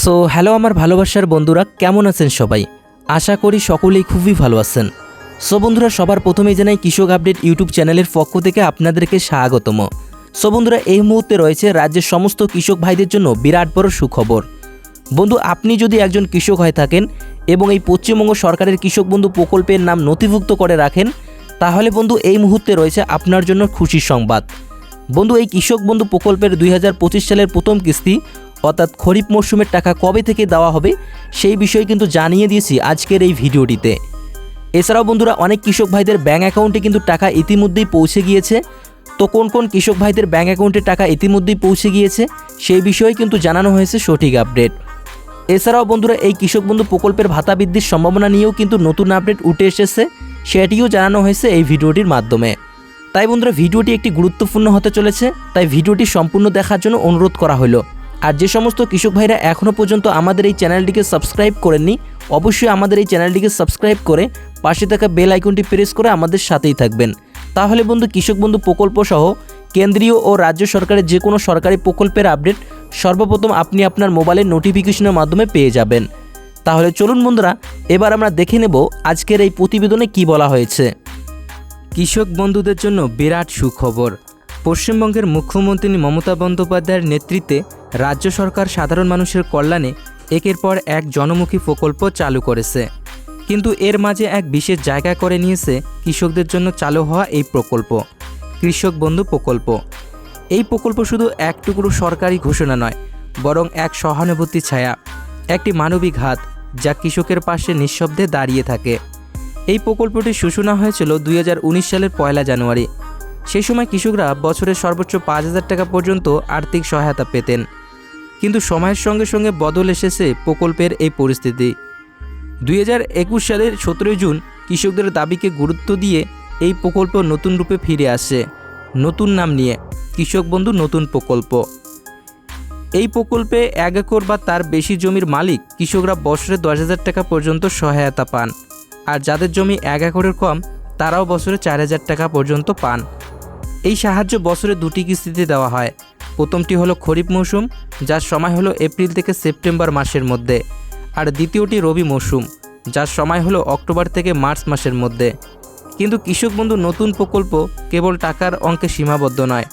So hello আমার ভালোবাসার বন্ধুরা, কেমন আছেন সবাই? আশা করি সকলেই খুবই ভালো আছেন। সো বন্ধুরা, সবার প্রথমেই জানাই কৃষক আপডেট ইউটিউব চ্যানেলের পক্ষ থেকে আপনাদেরকে স্বাগতম। সো বন্ধুরা, এই মুহূর্তে রয়েছে রাজ্যের সমস্ত কৃষক ভাইদের জন্য বিরাট বড় সুখবর। বন্ধু, আপনি যদি একজন কৃষক হয়ে থাকেন এবং এই পশ্চিমবঙ্গ সরকারের কৃষক বন্ধু প্রকল্পের নাম নথিভুক্ত করে রাখেন, তাহলে বন্ধু, এই মুহূর্তে রয়েছে আপনার জন্য খুশির সংবাদ। বন্ধু, এই কৃষক বন্ধু প্রকল্পের দুই হাজার পঁচিশ সালের প্রথম কিস্তি অর্থাৎ খরিফ মরশুমের টাকা কবে থেকে দেওয়া হবে সেই বিষয়ে কিন্তু জানিয়ে দিয়েছি আজকের এই ভিডিওটিতে। এছাড়াও বন্ধুরা, অনেক কৃষক ভাইদের ব্যাঙ্ক অ্যাকাউন্টে কিন্তু টাকা ইতিমধ্যেই পৌঁছে গিয়েছে। তো কোন কোন কৃষক ভাইদের ব্যাঙ্ক অ্যাকাউন্টে টাকা ইতিমধ্যেই পৌঁছে গিয়েছে সেই বিষয়ে কিন্তু জানানো হয়েছে সঠিক আপডেট এছাড়াও বন্ধুরা, এই কৃষক বন্ধু প্রকল্পের ভাতা বৃদ্ধির সম্ভাবনা নিয়েও কিন্তু নতুন আপডেট উঠে এসেছে, সেটিও জানানো হয়েছে এই ভিডিওটির মাধ্যমে। তাই বন্ধুরা, ভিডিওটি একটি গুরুত্বপূর্ণ হতে চলেছে, তাই ভিডিওটি সম্পূর্ণ দেখার জন্য অনুরোধ করা হলো। আর যে সমস্ত কৃষক ভাইরা এখনও পর্যন্ত আমাদের এই চ্যানেলটিকে সাবস্ক্রাইব করেননি, অবশ্যই আমাদের এই চ্যানেলটিকে সাবস্ক্রাইব করে পাশে থাকা বেল আইকনটি প্রেস করে আমাদের সাথেই থাকবেন। তাহলে বন্ধু, কৃষক বন্ধু প্রকল্প সহ কেন্দ্রীয় ও রাজ্য সরকারের যে কোনো সরকারি প্রকল্পের আপডেট সর্বপ্রথম আপনি আপনার মোবাইলের নোটিফিকেশনের মাধ্যমে পেয়ে যাবেন। তাহলে চলুন বন্ধুরা, এবার আমরা দেখে নেব আজকের এই প্রতিবেদনে কি বলা হয়েছে। কৃষক বন্ধুদের জন্য বিরাট সুখবর। পশ্চিমবঙ্গের মুখ্যমন্ত্রী মমতা বন্দ্যোপাধ্যায়ের নেতৃত্বে রাজ্য সরকার সাধারণ মানুষের কল্যাণে একের পর এক জনমুখী প্রকল্প চালু করেছে। কিন্তু এর মাঝে এক বিশেষ জায়গা করে নিয়েছে কৃষকদের জন্য চালু হওয়া এই প্রকল্প, কৃষক বন্ধু প্রকল্প। এই প্রকল্প শুধু এক টুকরো সরকারি ঘোষণা নয়, বরং এক সহানুভূতি ছায়া, একটি মানবিক হাত যা কৃষকের পাশে নিঃশব্দে দাঁড়িয়ে থাকে। এই প্রকল্পটির সূচনা হয়েছিল দুই হাজার উনিশ সালের পয়লা জানুয়ারি সেই সময় কৃষকরা বছরের সর্বোচ্চ পাঁচ হাজার টাকা পর্যন্ত আর্থিক সহায়তা পেতেন। কিন্তু সময়ের সঙ্গে সঙ্গে বদল এসেছে প্রকল্পের এই পরিস্থিতি। দুই হাজার একুশ সালের সতেরোই জুন কৃষকদের দাবিকে গুরুত্ব দিয়ে এই প্রকল্প নতুন রূপে ফিরে আসে। নতুন নাম নিয়ে কৃষক বন্ধু নতুন প্রকল্প। এই প্রকল্পে এক একর বা তার বেশি জমির মালিক কৃষকরা বছরে দশ হাজার টাকা পর্যন্ত সহায়তা পান। আর যাদের জমি এক একরের কম, তারাও বছরে চার হাজার টাকা পর্যন্ত পান। এই সাহায্য বছরে দুটি কিস্তিতে দেওয়া হয়। প্রথমটি হলো খরিফ মৌসুম, যার সময় হলো এপ্রিল থেকে সেপ্টেম্বর মাসের মধ্যে, আর দ্বিতীয়টি রবি মৌসুম, যার সময় হলো অক্টোবর থেকে মার্চ মাসের মধ্যে। কিন্তু কৃষক বন্ধু, নতুন প্রকল্প কেবল টাকার অঙ্কে সীমাবদ্ধ নয়।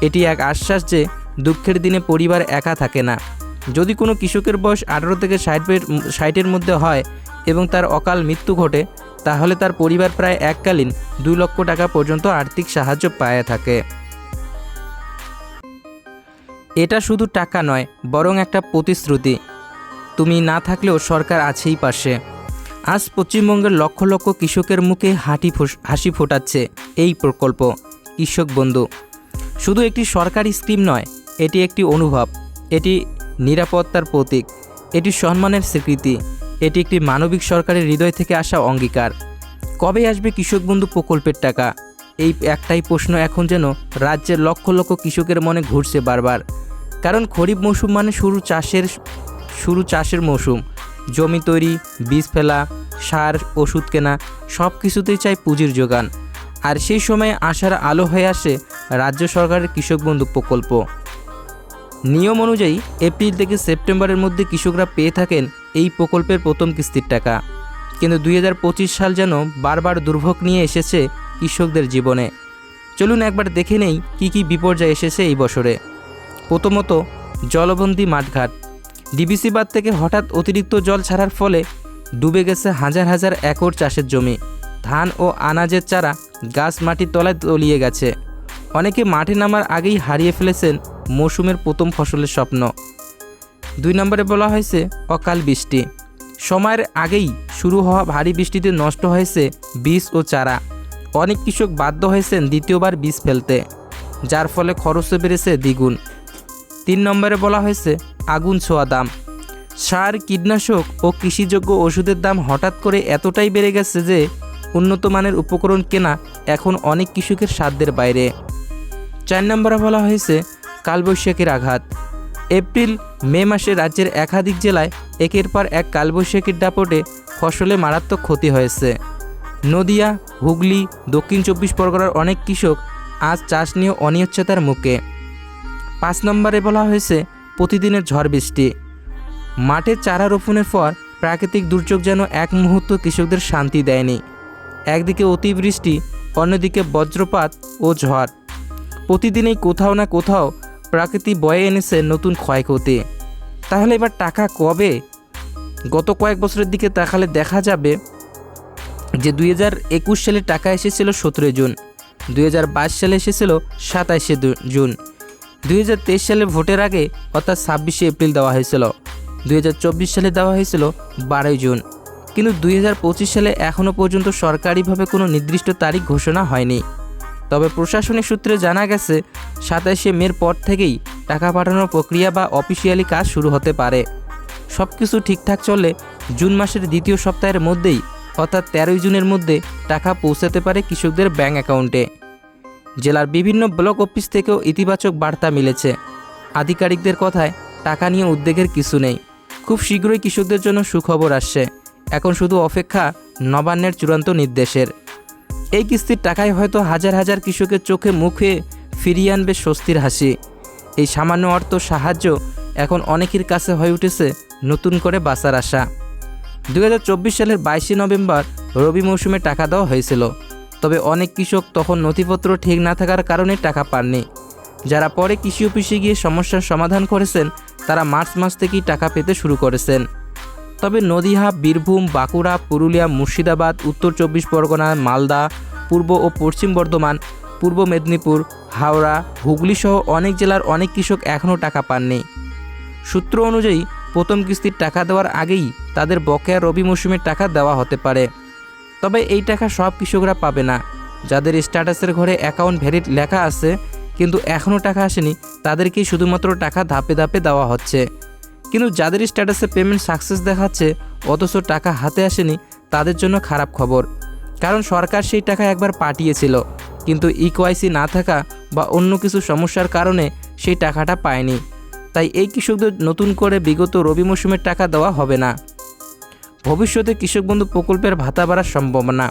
এটি এক আশ্বাস যে দুঃখের দিনে পরিবার একা থাকে না। যদি কোনো কৃষকের বয়স আঠারো থেকে ষাটের ষাটের মধ্যে হয় এবং তার অকাল মৃত্যু ঘটে তাহলে তার পরিবার প্রায় এককালীন দুই লক্ষ টাকা পর্যন্ত আর্থিক সাহায্য পায়ে থাকে। এটা শুধু টাকা নয়, বরং একটা প্রতিশ্রুতি। তুমি না থাকলেও সরকার আছেই পাশে। আজ পশ্চিমবঙ্গের লক্ষ লক্ষ কৃষকের মুখে হাঁটি হাসি ফোটাচ্ছে এই প্রকল্প। কৃষক বন্ধু, শুধু একটি সরকারি স্কিম নয়, এটি একটি অনুভব, এটি নিরাপত্তার প্রতীক, এটি সম্মানের স্বীকৃতি। এটি একটি মানবিক সরকারের হৃদয় থেকে আসা অঙ্গীকার। কবে আসবে কৃষক বন্ধু প্রকল্পের টাকা? এই একটাই প্রশ্ন এখন যেন রাজ্যের লক্ষ লক্ষ কৃষকের মনে ঘুরছে বারবার। কারণ খরিফ মৌসুম মানে শুরু চাষের শুরু চাষের মৌসুম। জমি তৈরি, বীজ ফেলা, সার, ওষুধ কেনা সব কিছুতেই চাই পুঁজির যোগান। আর সেই সময়ে আসার আলো হয়ে আসে রাজ্য সরকারের কৃষক বন্ধু প্রকল্প। নিয়ম অনুযায়ী এপ্রিল থেকে সেপ্টেম্বরের মধ্যে কৃষকরা পেয়ে থাকেন এই প্রকল্পের প্রথম কিস্তির টাকা। কিন্তু দুই হাজার পঁচিশ সাল যেন বারবার দুর্ভোগ নিয়ে এসেছে কৃষকদের জীবনে। চলুন একবার দেখে নেই কী কী বিপর্যয় এসেছে এই বছরে। প্রথমত, জলবন্দি মাঠঘাট। ডিবিসি বাদ থেকে হঠাৎ অতিরিক্ত জল ছাড়ার ফলে ডুবে গেছে হাজার হাজার একর চাষের জমি। ধান ও আনাজের চারা গাছ মাটির তলায় তলিয়ে গেছে। অনেকে মাঠে নামার আগেই হারিয়ে ফেলেছেন মৌসুমের প্রথম ফসলের স্বপ্ন। দুই নম্বরে বলা হয়েছে, অকাল বৃষ্টি। সময়ের আগেই শুরু হওয়া ভারী বৃষ্টিতে নষ্ট হয়েছে বীজ ও চারা। অনেক কৃষক বাধ্য হয়েছেন দ্বিতীয়বার বীজ ফেলতে, যার ফলে খরচও বেড়েছে দ্বিগুণ। তিন নম্বরে বলা হয়েছে, আগুন ছোঁয়া দাম। সার, কীটনাশক ও কৃষিযোগ্য ওষুধের দাম হঠাৎ করে এতটাই বেড়ে গেছে যে উন্নত মানের উপকরণ কেনা এখন অনেক কৃষকের সাধ্যের বাইরে। চার নম্বরে বলা হয়েছে, কালবৈশাখীর আঘাত। এপ্রিল, মে মাসে রাজ্যের একাধিক জেলায় একের পর এক কালবৈশাখীর দাপটে ফসলে মারাত্মক ক্ষতি হয়েছে। নদিয়া, হুগলি, দক্ষিণ চব্বিশ পরগনার অনেক কৃষক আজ চাষ নিয়ে অনিশ্চয়তার মুখে। পাঁচ নম্বরে বলা হয়েছে, প্রতিদিনের ঝড় বৃষ্টি। মাঠে চারা রোপণের পর প্রাকৃতিক দুর্যোগ যেন এক মুহূর্ত কৃষকদের শান্তি দেয়নি। একদিকে অতিবৃষ্টি, অন্যদিকে বজ্রপাত ও ঝড়। প্রতিদিনেই কোথাও না কোথাও প্রকৃতি বয়ে এনেছে নতুন ক্ষয়ক্ষতি। তাহলে এবার টাকা কবে? গত কয়েক বছরের দিকে তাকালে দেখা যাবে যে দুই হাজার একুশ সালে টাকা এসেছিল সতেরোই জুন, দুই হাজার বাইশ সালে এসেছিল সাতাইশে জুন, দুই হাজার তেইশ সালে ভোটের আগে, অর্থাৎ ছাব্বিশে এপ্রিল দেওয়া হয়েছিল, দুই হাজার চব্বিশ সালে দেওয়া হয়েছিল বারোই জুন। কিন্তু দুই হাজার পঁচিশ সালে এখনও পর্যন্ত সরকারিভাবে কোনো নির্দিষ্ট তারিখ ঘোষণা হয়নি। তবে প্রশাসনিক সূত্রে জানা গেছে, সাতাশে মের পর থেকেই টাকা পাঠানোর প্রক্রিয়া বা অফিসিয়ালি কাজ শুরু হতে পারে। সব কিছু ঠিকঠাক চলে জুন মাসের দ্বিতীয় সপ্তাহের মধ্যেই, অর্থাৎ তেরোই জুনের মধ্যে টাকা পৌঁছাতে পারে কৃষকদের ব্যাঙ্ক অ্যাকাউন্টে। জেলার বিভিন্ন ব্লক অফিস থেকেও ইতিবাচক বার্তা মিলেছে। আধিকারিকদের কথায় টাকা নিয়ে উদ্বেগের কিছু নেই। খুব শীঘ্রই কৃষকদের জন্য সুখবর আসছে। এখন শুধু অপেক্ষা নবান্নের চূড়ান্ত নির্দেশের। এই কিস্তির টাকায় হয়তো হাজার হাজার কৃষকের চোখে মুখে ফিরিয়ে আনবে স্বস্তির হাসি। এই সামান্য অর্থ সাহায্য এখন অনেকের কাছে হয়ে উঠেছে নতুন করে বাঁচার আশা। দু হাজার চব্বিশ সালের বাইশে নভেম্বর রবি মৌসুমে টাকা দেওয়া হয়েছিল। তবে অনেক কৃষক তখন নথিপত্র ঠিক না থাকার কারণে টাকা পাননি। যারা পরে কৃষি অফিসে গিয়ে সমস্যার সমাধান করেছেন, তারা মার্চ মাস থেকেই টাকা পেতে শুরু করেছেন। তবে নদীহা বীরভূম, বাঁকুড়া, পুরুলিয়া, মুর্শিদাবাদ, উত্তর চব্বিশ পরগনা, মালদা, পূর্ব ও পশ্চিম বর্ধমান, পূর্ব মেদিনীপুর, হাওড়া, হুগলি সহ অনেক জেলার অনেক কৃষক এখনও টাকা পাননি। সূত্র অনুযায়ী, প্রথম কিস্তির টাকা দেওয়ার আগেই তাদের বকেয়া রবি মৌসুমের টাকা দেওয়া হতে পারে। তবে এই টাকা সব কৃষকরা পাবে না। যাদের স্ট্যাটাসের ঘরে অ্যাকাউন্ট ভ্যালিড লেখা আছে, কিন্তু এখনও টাকা আসেনি, তাদেরকেই শুধুমাত্র টাকা ধাপে ধাপে দেওয়া হচ্ছে। কিন্তু যাদের স্ট্যাটাসে পেমেন্ট সাকসেস দেখাচ্ছে, অথচ টাকা হাতে আসেনি, তাদের জন্য খারাপ খবর। কারণ সরকার সেই টাকা একবার পাঠিয়েছিল, কিন্তু ইকোয়াইসি না থাকা বা অন্য কিছু সমস্যার কারণে সেই টাকাটা পায়নি। তাই এই কৃষকদের নতুন করে বিগত রবি মৌসুমের টাকা দেওয়া হবে না। ভবিষ্যতে কৃষক বন্ধু প্রকল্পের ভাতা বাড়ার সম্ভাবনা।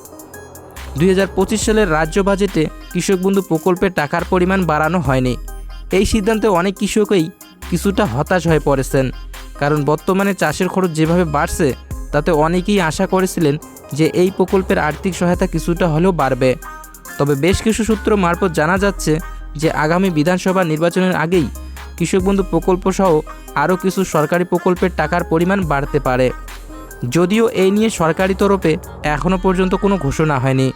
দুই হাজার পঁচিশ সালের রাজ্য বাজেটে কৃষক বন্ধু প্রকল্পের টাকার পরিমাণ বাড়ানো হয়নি। এই সিদ্ধান্তে অনেক কৃষকই কিছুটা হতাশ হয়ে পড়েছেন। কারণ বর্তমানে চাষের খরচ যেভাবে বাড়ছে, তাতে অনেকেই আশা করেছিলেন যে এই প্রকল্পের আর্থিক সহায়তা কিছুটা হলেও বাড়বে। তবে বেশ কিছু সূত্র মারফত জানা যাচ্ছে যে আগামী বিধানসভা নির্বাচনের আগেই কৃষক বন্ধু প্রকল্প সহ আরও কিছু সরকারি প্রকল্পের টাকার পরিমাণ বাড়তে পারে। যদিও এই নিয়ে সরকারি তরফে এখনও পর্যন্ত কোনো ঘোষণা হয়নি।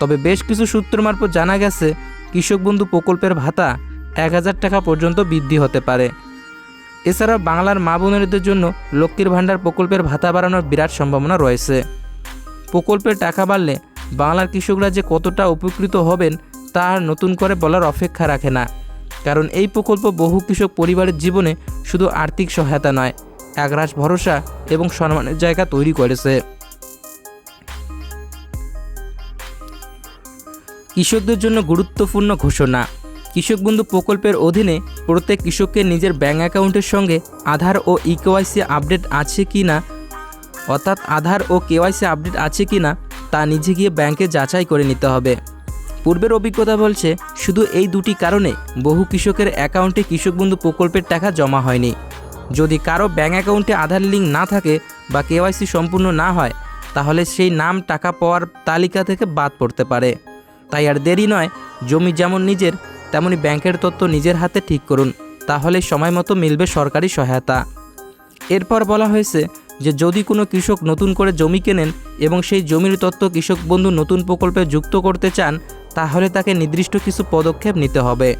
তবে বেশ কিছু সূত্র মারফত জানা গেছে, কৃষক বন্ধু প্রকল্পের ভাতা এক হাজার টাকা পর্যন্ত বৃদ্ধি হতে পারে। এছাড়াও বাংলার মা বোনেরদের জন্য লক্ষ্মীর ভাণ্ডার প্রকল্পের ভাতা বাড়ানোর বিরাট সম্ভাবনা রয়েছে। প্রকল্পের টাকা বাড়লে বাংলার কৃষকরা যে কতটা উপকৃত হবেন, তা আর নতুন করে বলার অপেক্ষা রাখে না। কারণ এই প্রকল্প বহু কৃষক পরিবারের জীবনে শুধু আর্থিক সহায়তা নয়, একরাশ ভরসা এবং সম্মানের জায়গা তৈরি করেছে। কৃষকদের জন্য গুরুত্বপূর্ণ ঘোষণা কৃষক বন্ধু প্রকল্পের অধীনে প্রত্যেক কৃষককে নিজের ব্যাঙ্ক অ্যাকাউন্টের সঙ্গে আধার ও ইকেওয়াইসি আপডেট আছে কি না? অর্থাৎ আধার ও কেওয়াইসি আপডেট আছে কি না, তা নিজে গিয়ে ব্যাংকে যাচাই করে নিতে হবে। পূর্বের অভিজ্ঞতা বলছে, শুধু এই দুটি কারণে বহু কৃষকের অ্যাকাউন্টে কৃষক বন্ধু প্রকল্পের টাকা জমা হয়নি। যদি কারও ব্যাঙ্ক অ্যাকাউন্টে আধার লিঙ্ক না থাকে বা কেওয়াইসি সম্পূর্ণ না হয়, তাহলে সেই নাম টাকা পাওয়ার তালিকা থেকে বাদ পড়তে পারে। তাই আর দেরি নয়, জমি যেমন নিজের তেমনি ব্যাংকের তথ্য নিজের হাতে ঠিক করুন, তাহলে সময় মতো মিলবে সরকারি সহায়তা। এরপর বলা হয়েছে যে যদি কোনো কৃষক নতুন করে জমি কেনেন এবং সেই জমির তথ্য কৃষক বন্ধু নতুন প্রকল্পে যুক্ত করতে চান, তাহলে তাকে নির্দিষ্ট কিছু পদক্ষেপ নিতে হবে।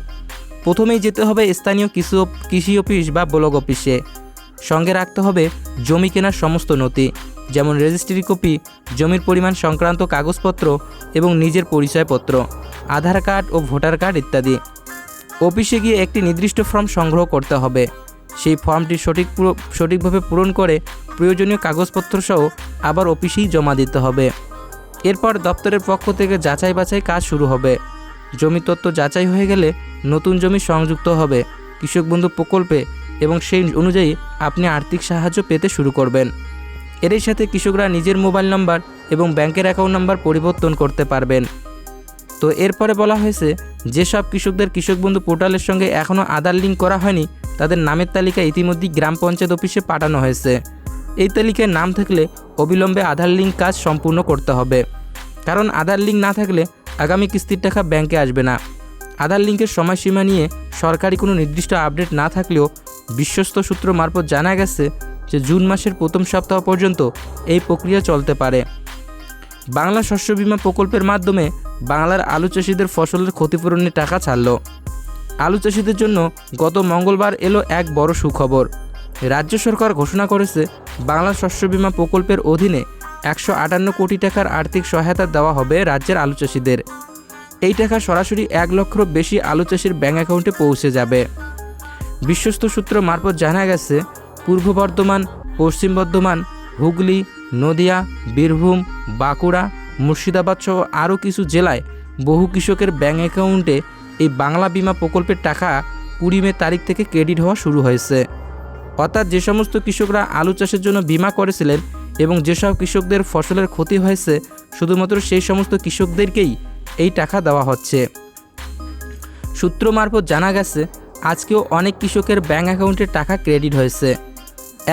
প্রথমেই যেতে হবে স্থানীয় কৃষি কৃষি অফিস বা ব্লক অফিসে। সঙ্গে রাখতে হবে জমি কেনার সমস্ত নথি। যেমন রেজিস্ট্রি কপি, জমির পরিমাণ সংক্রান্ত কাগজপত্র এবং নিজের পরিচয়পত্র, আধার কার্ড ও ভোটার কার্ড ইত্যাদি। অফিসে গিয়ে একটি নির্দিষ্ট ফর্ম সংগ্রহ করতে হবে। সেই ফর্মটি সঠিক সঠিকভাবে পূরণ করে প্রয়োজনীয় কাগজপত্র সহ আবার অফিসেই জমা দিতে হবে। এরপর দপ্তরের পক্ষ থেকে যাচাই বাছাই কাজ শুরু হবে। জমি তত্ত্ব যাচাই হয়ে গেলে নতুন জমি সংযুক্ত হবে, কৃষক বন্ধু প্রকল্পে এবং সেই অনুযায়ী আপনি আর্থিক সাহায্য পেতে শুরু করবেন। এরই সাথে কৃষকরা নিজের মোবাইল নাম্বার এবং ব্যাংকের অ্যাকাউন্ট নাম্বার পরিবর্তন করতে পারবেন। তো এরপরে বলা হয়েছে, যেসব কৃষকদের কৃষক বন্ধু পোর্টালের সঙ্গে এখনও আধার লিঙ্ক করা হয়নি, তাদের নামের তালিকা ইতিমধ্যেই গ্রাম পঞ্চায়েত অফিসে পাঠানো হয়েছে। এই তালিকায় নাম থাকলে অবিলম্বে আধার লিঙ্ক কাজ সম্পূর্ণ করতে হবে। কারণ আধার লিঙ্ক না থাকলে আগামী কিস্তির টাকা ব্যাংকে আসবে না। আধার লিঙ্কের সময়সীমা নিয়ে সরকারি কোনো নির্দিষ্ট আপডেট না থাকলেও বিশ্বস্ত সূত্র মারফত জানা গেছে যে জুন মাসের প্রথম সপ্তাহ পর্যন্ত এই প্রক্রিয়া চলতে পারে। বাংলা শস্য বিমা প্রকল্পের মাধ্যমে বাংলার আলু চাষিদের ফসলের ক্ষতিপূরণের টাকা ছাড়ল। আলু চাষিদের জন্য গত মঙ্গলবার এলো এক বড় সুখবর। রাজ্য সরকার ঘোষণা করেছে, বাংলা শস্য বিমা প্রকল্পের অধীনে একশো আটান্ন কোটি টাকার আর্থিক সহায়তা দেওয়া হবে রাজ্যের আলু চাষিদের। এই টাকা সরাসরি এক লক্ষেরও বেশি আলু চাষির ব্যাঙ্ক অ্যাকাউন্টে পৌঁছে যাবে। বিশ্বস্ত সূত্র মারফত জানা গেছে পূর্ব বর্ধমান, পশ্চিম বর্ধমান, হুগলি, নদিয়া, বীরভূম, বাঁকুড়া, মুর্শিদাবাদ সহ আরও কিছু জেলায় বহু কৃষকের ব্যাঙ্ক অ্যাকাউন্টে এই বাংলা বিমা প্রকল্পের টাকা কুড়ি মে তারিখ থেকে ক্রেডিট হওয়া শুরু হয়েছে। অর্থাৎ যে সমস্ত কৃষকরা আলু চাষের জন্য বিমা করেছিলেন এবং যেসব কৃষকদের ফসলের ক্ষতি হয়েছে, শুধুমাত্র সেই সমস্ত কৃষকদেরকেই এই টাকা দেওয়া হচ্ছে। সূত্র মারফত জানা গেছে, আজকেও অনেক কৃষকের ব্যাঙ্ক অ্যাকাউন্টে টাকা ক্রেডিট হয়েছে।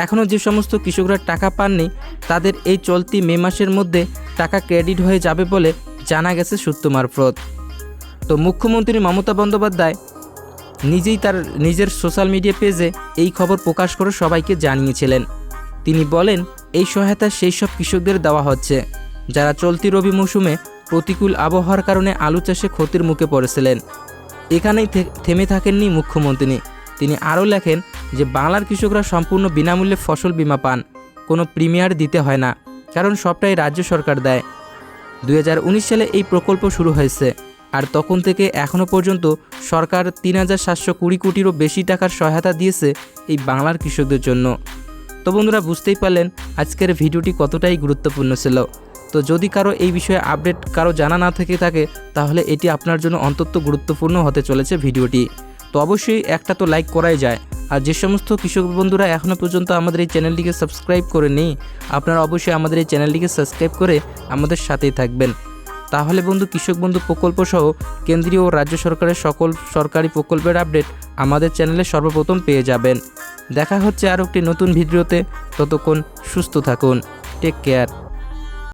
এখনও যে সমস্ত কৃষকরা টাকা পাননি, তাদের এই চলতি মে মাসের মধ্যে টাকা ক্রেডিট হয়ে যাবে বলে জানা গেছে সূত্র মারফত। তো মুখ্যমন্ত্রী মমতা বন্দ্যোপাধ্যায় নিজেই তার নিজের সোশ্যাল মিডিয়া পেজে এই খবর প্রকাশ করে সবাইকে জানিয়েছিলেন। তিনি বলেন, এই সহায়তা সেই সব কৃষকদের দেওয়া হচ্ছে, যারা চলতি রবি মৌসুমে প্রতিকূল আবহাওয়ার কারণে আলু চাষে ক্ষতির মুখে পড়েছিলেন। এখানেই থেমে থাকেননি মুখ্যমন্ত্রী। তিনি আরও লেখেন যে বাংলার কৃষকরা সম্পূর্ণ বিনামূল্যে ফসল বীমা পান, কোনো প্রিমিয়ার দিতে হয় না, কারণ সবটাই রাজ্য সরকার দেয়। দুই হাজার উনিশ সালে এই প্রকল্প শুরু হয়েছে, আর তখন থেকে এখনও পর্যন্ত সরকার তিন হাজার সাতশো কুড়ি কোটিরও বেশি টাকার সহায়তা দিয়েছে এই বাংলার কৃষকদের জন্য। তো বন্ধুরা, বুঝতেই পারলেন আজকের ভিডিওটি কতটাই গুরুত্বপূর্ণ ছিল। তো যদি কারও এই বিষয়ে আপডেট কারও জানা না থেকে থাকে, তাহলে এটি আপনার জন্য অন্তত গুরুত্বপূর্ণ হতে চলেছে ভিডিওটি। তো অবশ্যই একটা তো লাইক করাই যায় আর যে সমস্ত কৃষক বন্ধুরা এখনও পর্যন্ত আমাদের এই চ্যানেলটিকে সাবস্ক্রাইব করে নেই আপনারা অবশ্যই আমাদের এই চ্যানেলটিকে সাবস্ক্রাইব করে আমাদের সাথেই থাকবেন। তাহলে বন্ধু, কৃষক বন্ধু প্রকল্প সহ কেন্দ্রীয় ও রাজ্য সরকারের সকল সরকারি প্রকল্পের আপডেট আমাদের চ্যানেলে সর্বপ্রথম পেয়ে যাবেন। দেখা হচ্ছে আর একটি নতুন ভিডিওতে, ততক্ষণ সুস্থ থাকুন। Take care